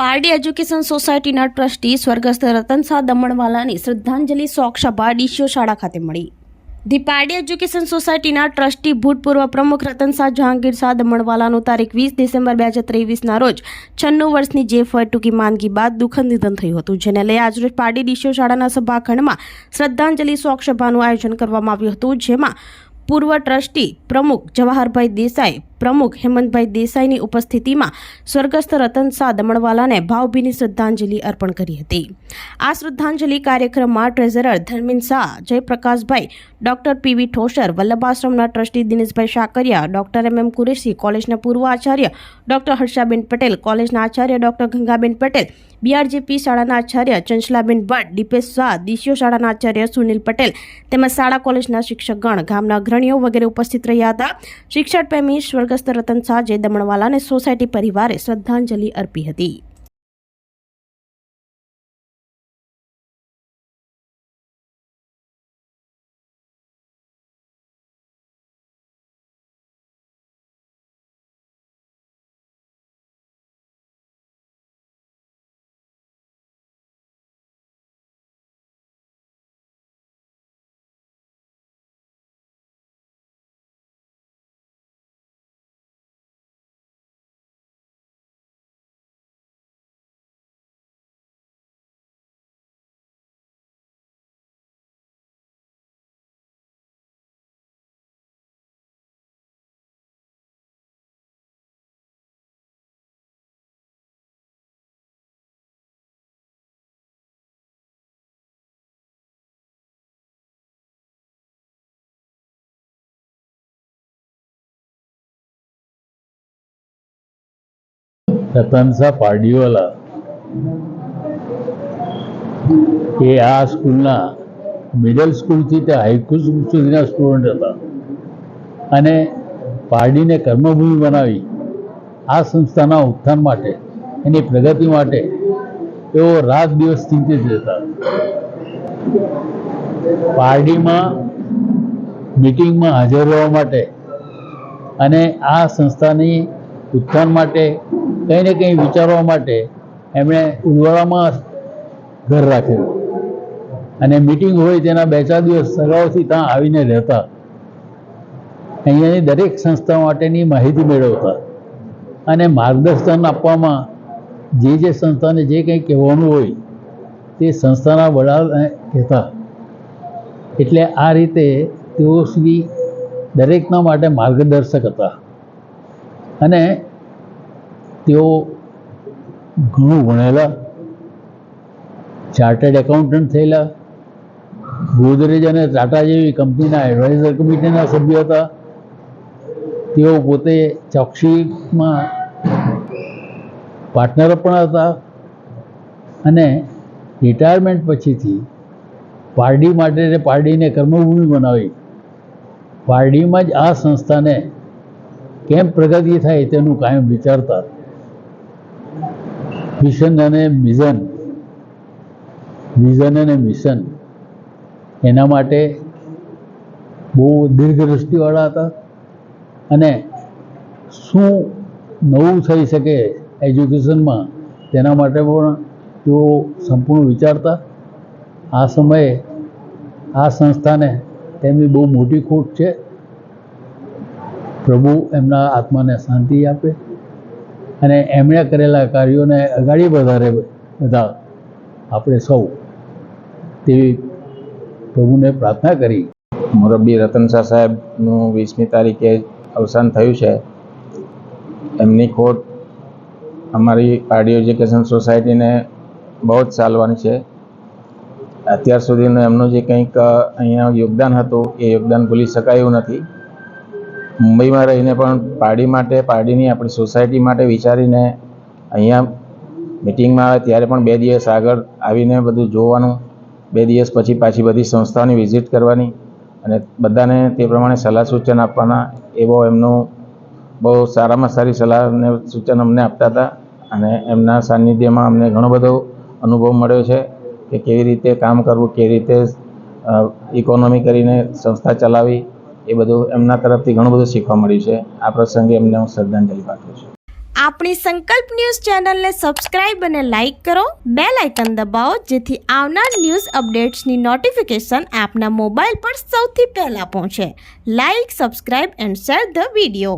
Pardi education સોસાયટીના trustee સ્વર્ગસ્થ રતનશાહ દમણવાલાની શ્રદ્ધાંજલિ શોક સભા ડીસીઓ શાળા ખાતે મળી. ધી પારડી એજ્યુકેશન સોસાયટીના ટ્રસ્ટી ભૂતપૂર્વ પ્રમુખ રતનશાહ જહાંગીર શાહ દમણવાલાનું તારીખ વીસ ડિસેમ્બર બે હજાર ત્રેવીસના રોજ છન્નું વર્ષની જે ફળ ટૂંકી માંદગી બાદ દુઃખદ નિધન થયું હતું, જેને લઈ આજરોજ પારડી ડીસીઓ શાળાના સભાખંડમાં શ્રદ્ધાંજલિ શોક સભાનું આયોજન કરવામાં આવ્યું હતું, જેમાં પૂર્વ ટ્રસ્ટી પ્રમુખ જવાહરભાઈ દેસાઈ પ્રમુખ હેમંતભાઈ દેસાઈની ઉપસ્થિતિમાં સ્વર્ગસ્થ રતન શાહ દમણવાલાને ભાવભીની શ્રદ્ધાંજલિ અર્પણ કરી હતી. આ શ્રદ્ધાંજલિ કાર્યક્રમમાં treasurer Dharmin Shah, Jayprakashbhai, doctor P V Thosar, વલ્લભાશ્રમના trustee Dineshbhai Shakariya, doctor M M Qureshi, કોલેજના પૂર્વ આચાર્ય ડોક્ટર હર્ષાબેન પટેલ, કોલેજના આચાર્ય ડોક્ટર ગંગાબેન પટેલ બીઆરજીપી શાળાના આચાર્ય ચંચલાબેન ભટ્ટ, દીપેશ શાહ દીશીઓ શાળાના આચાર્ય સુનિલ પટેલ તેમજ શાળા કોલેજના શિક્ષકગણ, ગામના અગ્રણીઓ વગેરે ઉપસ્થિત રહ્યા હતા. શિક્ષણ પ્રેમી સ્વર્ગસ્થ રતન સાજે દમણવાલાને સોસાયટી પરિવારે શ્રદ્ધાંજલિ અર્પી હતી. રતનસા પારડીવાલા એ આ સ્કૂલના મિડલ સ્કૂલથી તે હાઈસ્કૂલ સુધીના સ્ટુડન્ટ હતા. અને પારડીને કર્મભૂમિ બનાવી આ સંસ્થાના ઉત્થાન માટે એની પ્રગતિ માટે તેઓ રાત દિવસ ચિંતિત રહેતા. પારડીમાં મિટિંગમાં હાજર રહેવા માટે અને આ સંસ્થાની ઉત્થાન માટે, કંઈ ને કંઈ વિચારવા માટે એમણે ઉદવાડામાં ઘર રાખેલું અને મિટિંગ હોય તેના બે ચાર દિવસ સગાઓથી ત્યાં આવીને રહેતા. અહીંયાની દરેક સંસ્થા માટેની માહિતી મેળવતા. અને માર્ગદર્શન આપવામાં જે જે સંસ્થાને જે કંઈ કહેવાનું હોય, તે સંસ્થાના વડા કહેતા. એટલે આ રીતે તેઓ શ્રી દરેકના માટે માર્ગદર્શક હતા. અને તેઓ ઘણું ભણેલા ચાર્ટર્ડ એકાઉન્ટન્ટ થયેલા, ગોદરેજ અને ટાટા જેવી કંપનીના એડવાઇઝર કમિટીના સભ્ય હતા. તેઓ પોતે ચોકસીમાં પાર્ટનર પણ હતા અને રિટાયરમેન્ટ પછીથી પારડી માટે પારડીને કર્મભૂમિ બનાવી. પારડીમાં જ આ સંસ્થાને કેમ પ્રગતિ થાય તેનું કાયમ વિચારતા મિશન અને મિઝન. વિઝન અને મિશન એના માટે બહુ દીર્ઘદૃષ્ટિવાળા હતા. અને શું નવું થઈ શકે એજ્યુકેશનમાં તેના માટે પણ તેઓ સંપૂર્ણ વિચારતા. આ સમયે આ સંસ્થાને તેમની બહુ મોટી ખોટ છે. પ્રભુ એમના આત્માને શાંતિ આપે અને એમણે કરેલા કાર્યોને અગાડી વધારે બધા આપણે સૌ તેવી પ્રભુને પ્રાર્થના કરી. મોરબી રતન શાહ સાહેબનું વીસમી તારીખે અવસાન થયું છે. એમની ખોટ અમારી કાર્ડિયો એજ્યુકેશન સોસાયટીને બહુ જ ચાલવાની છે. અત્યાર સુધીનું એમનું જે કંઈક અહીંયા યોગદાન હતું, એ યોગદાન ભૂલી શકાય એવું નથી. મુંબઈમાં રહીને પણ પારડી માટે પારડીની આપણી સોસાયટી માટે વિચારીને અહીંયા મિટિંગમાં આવે ત્યારે પણ બે દિવસ આગળ આવીને બધું જોવાનું, બે દિવસ પછી પાછી બધી સંસ્થાઓની વિઝિટ કરવાની અને બધાને તે પ્રમાણે સલાહ સૂચન આપવાના, એવો એમનું બહુ સારામાં સારી સલાહ અને સૂચન અમને આપતા હતા અને એમના સાનિધ્યમાં અમને ઘણો બધો અનુભવ મળ્યો છે કે કેવી રીતે કામ કરવું, કેવી રીતે ઇકોનોમી કરીને સંસ્થા ચલાવી એ બધું એમના તરફથી ઘણું બધું શીખવા મળ્યું છે. આ પ્રસંગે એમને હું શ્રદ્ધાંજલિ પાઠવું છું. આપણી સંકલ્પ ન્યૂઝ ચેનલને સબસ્ક્રાઇબ અને લાઇક કરો. બે લાઇકન દબાવો, જેથી આવનાર ન્યૂઝ અપડેટ્સની નોટિફિકેશન આપના મોબાઈલ પર સૌથી પહેલાં પહોંચે. Like, subscribe and share the video.